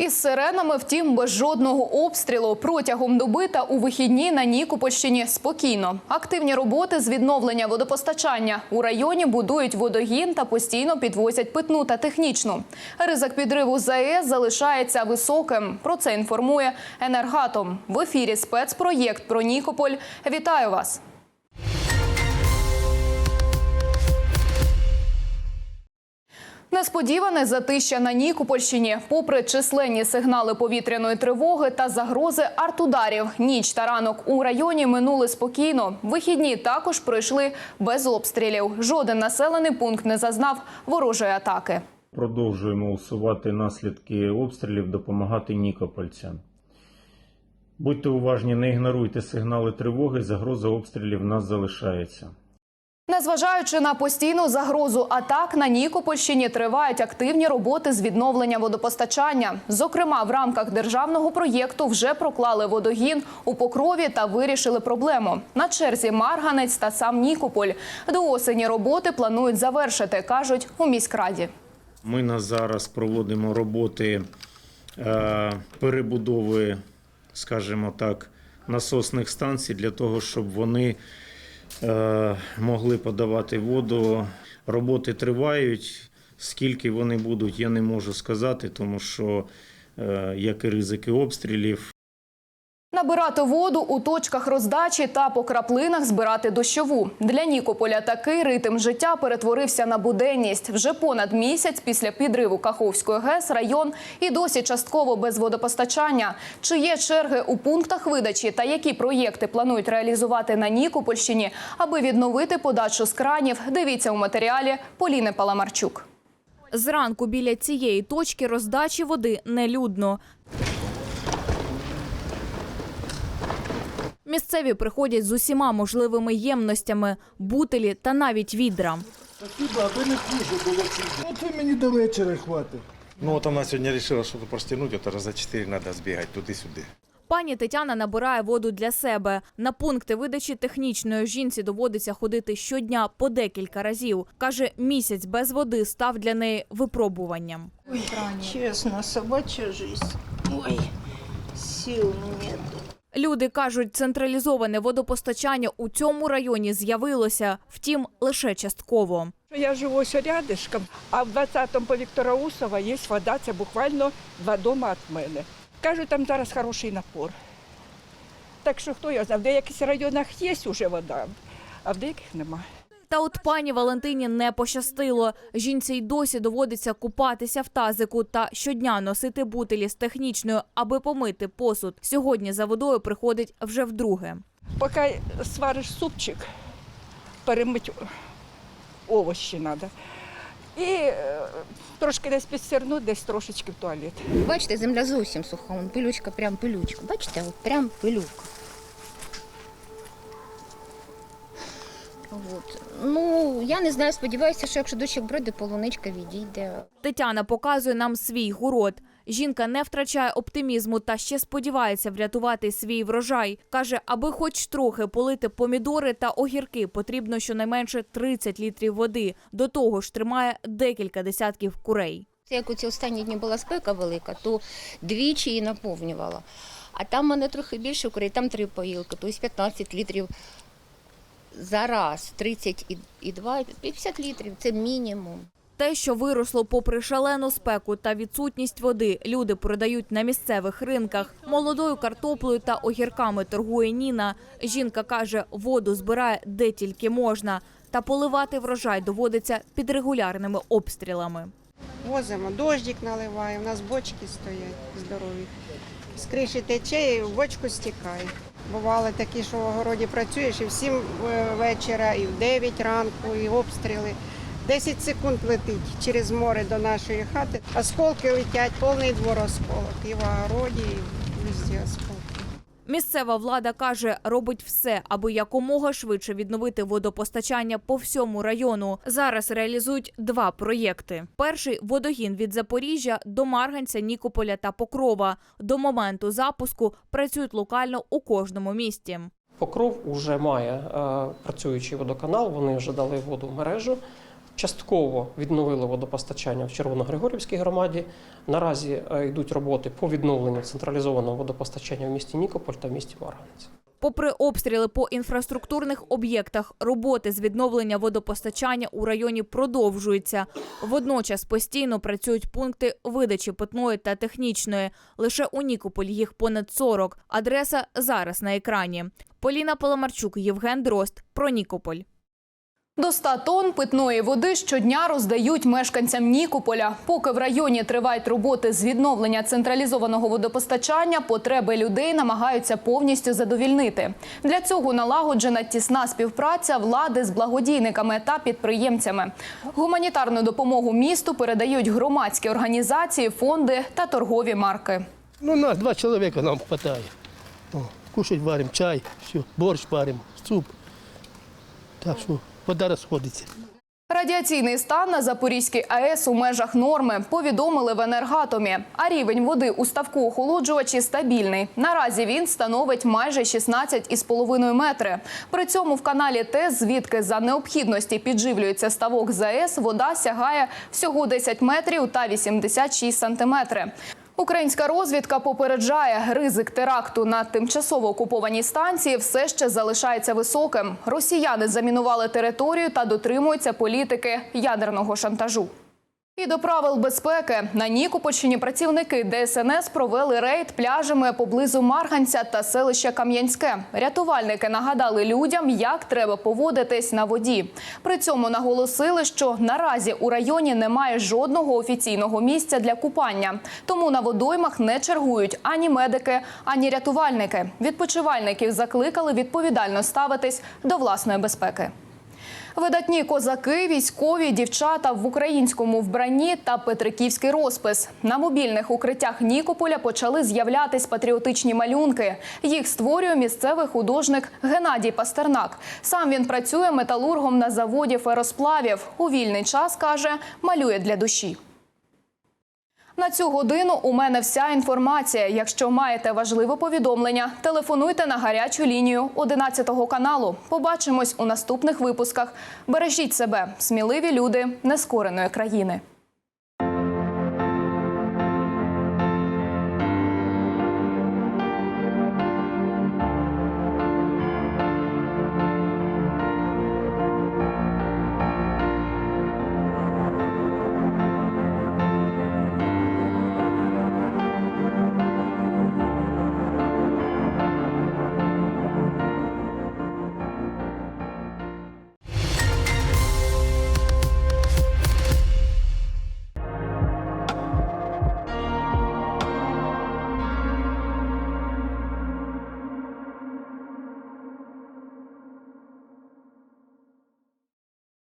Із сиренами, втім, без жодного обстрілу протягом доби та у вихідні на Нікопольщині спокійно. Активні роботи з відновлення водопостачання у районі будують водогін та постійно підвозять питну та технічну. Ризик підриву ЗАЕС залишається високим. Про це інформує енергатом. В ефірі спецпроєкт про Нікополь. Вітаю вас. Несподіване затища на Нікопольщині. Попри численні сигнали повітряної тривоги та загрози артударів, ніч та ранок у районі минули спокійно. Вихідні також пройшли без обстрілів. Жоден населений пункт не зазнав ворожої атаки. Продовжуємо усувати наслідки обстрілів, допомагати нікопольцям. Будьте уважні, не ігноруйте сигнали тривоги, загроза обстрілів в нас залишається. Незважаючи на постійну загрозу атак, на Нікопольщині тривають активні роботи з відновлення водопостачання. Зокрема, в рамках державного проєкту вже проклали водогін у Покрові та вирішили проблему. На черзі Марганець та сам Нікополь. До осені роботи планують завершити, кажуть у міськраді. Ми на зараз проводимо роботи е, перебудови, скажімо так, насосних станцій для того, щоб вони могли подавати воду. Роботи тривають. Скільки вони будуть, я не можу сказати, тому що е, як і ризики обстрілів, Набирати воду у точках роздачі та по краплинах збирати дощову. Для Нікополя такий ритм життя перетворився на буденність. Вже понад місяць після підриву Каховської ГЕС район і досі частково без водопостачання. Чи є черги у пунктах видачі та які проєкти планують реалізувати на Нікопольщині, аби відновити подачу з кранів? Дивіться у матеріалі Поліни Паламарчук. Зранку біля цієї точки роздачі води нелюдно. Місцеві приходять з усіма можливими ємностями, бутилі та навіть відра. Спасибо, аби не хуже було чути. От ви мені до вечора хватить. Ну вот она сегодня решила что-то простянуть, это раза четыре надо сбегать туды-сюды. Пані Тетяна набирає воду для себе. На пункти видачі технічної жінці доводиться ходити щодня по декілька разів. Каже, місяць без води став для неї випробуванням. Честно, собачья жизнь. Ой, сил нет. Люди кажуть, централізоване водопостачання у цьому районі з'явилося, втім, лише частково. Я живу ось рядишком, а в 20-му по Віктора Усова є вода, це буквально два дома від мене. Кажуть, там зараз хороший напор. Так що хто я знає, в деяких районах є вже вода, а в деяких немає. Та от пані Валентині не пощастило. Жінці й досі доводиться купатися в тазику та щодня носити бутилі з технічною, аби помити посуд. Сьогодні за водою приходить вже вдруге. Поки свариш супчик, перемить овощі треба. І е, трошки десь підсернути, десь трошечки в туалет. Бачите, земля зовсім суха, пилючка, прям пилючка. Бачите, от прям пилюка. От. Ну, я не знаю, сподіваюся, що якщо дощик бройде, полуничка відійде. Тетяна показує нам свій город. Жінка не втрачає оптимізму та ще сподівається врятувати свій врожай. Каже, аби хоч трохи полити помідори та огірки, потрібно щонайменше 30 літрів води. До того ж тримає декілька десятків курей. Як у ці останні дні була спека велика, то двічі її наповнювала. А там мене трохи більше курей, там три поїлки, тобто 15 літрів за раз, 30 і- і 2, 50 літрів це мінімум. Те, що виросло попри шалену спеку та відсутність води, люди продають на місцевих ринках. Молодою картоплею та огірками торгує Ніна. Жінка каже, воду збирає де тільки можна, та поливати врожай доводиться під регулярними обстрілами. Возимо, дождик наливає, у нас бочки стоять здорові. З криші тече і в бочку стікає. Бували такі, що в огороді працюєш і в 7 вечора, і в 9 ранку, і обстріли. 10 секунд летить через море до нашої хати. Осколки летять, повний двор осколок. І в огороді, і везде осколки. Місцева влада каже, робить все, аби якомога швидше відновити водопостачання по всьому району. Зараз реалізують два проєкти: перший водогін від Запоріжжя до Марганця, Нікополя та Покрова. До моменту запуску працюють локально у кожному місті. Покров уже має е, працюючий водоканал, вони вже дали воду в мережу. Частково відновили водопостачання в Червоногригорівській громаді. Наразі е, йдуть роботи по відновленню централізованого водопостачання в місті Нікополь та в місті Марганець. Попри обстріли по інфраструктурних об'єктах, роботи з відновлення водопостачання у районі продовжуються. Водночас постійно працюють пункти видачі питної та технічної. Лише у Нікополі їх понад 40. Адреса зараз на екрані. Поліна Паламарчук, Євген Дрозд. Про Нікополь. До 100 тонн питної води щодня роздають мешканцям Нікополя. Поки в районі тривають роботи з відновлення централізованого водопостачання, потреби людей намагаються повністю задовільнити. Для цього налагоджена тісна співпраця влади з благодійниками та підприємцями. Гуманітарну допомогу місту передають громадські організації, фонди та торгові марки. Ну, нас два чоловіка нам вистачає. Кушать варимо, чай, борщ варимо, суп. Так що вода розходиться. Радіаційний стан на Запорізькій АЕС у межах норми повідомили в енергатомі. А рівень води у ставку охолоджувачі стабільний. Наразі він становить майже 16,5 метри. При цьому в каналі ТЕС, звідки за необхідності підживлюється ставок ЗАЕС, вода сягає всього 10 метрів та 86 сантиметри. Українська розвідка попереджає, ризик теракту на тимчасово окупованій станції все ще залишається високим. Росіяни замінували територію та дотримуються політики ядерного шантажу. І до правил безпеки на Нікопольщині працівники ДСНС провели рейд пляжами поблизу Марганця та селища Кам'янське. Рятувальники нагадали людям, як треба поводитись на воді. При цьому наголосили, що наразі у районі немає жодного офіційного місця для купання, тому на водоймах не чергують ані медики, ані рятувальники. Відпочивальників закликали відповідально ставитись до власної безпеки. Видатні козаки, військові, дівчата в українському вбранні та петриківський розпис. На мобільних укриттях Нікополя почали з'являтись патріотичні малюнки. Їх створює місцевий художник Геннадій Пастернак. Сам він працює металургом на заводі феросплавів. У вільний час каже, малює для душі. На цю годину у мене вся інформація. Якщо маєте важливе повідомлення, телефонуйте на гарячу лінію 11 каналу. Побачимось у наступних випусках. Бережіть себе, сміливі люди нескореної країни.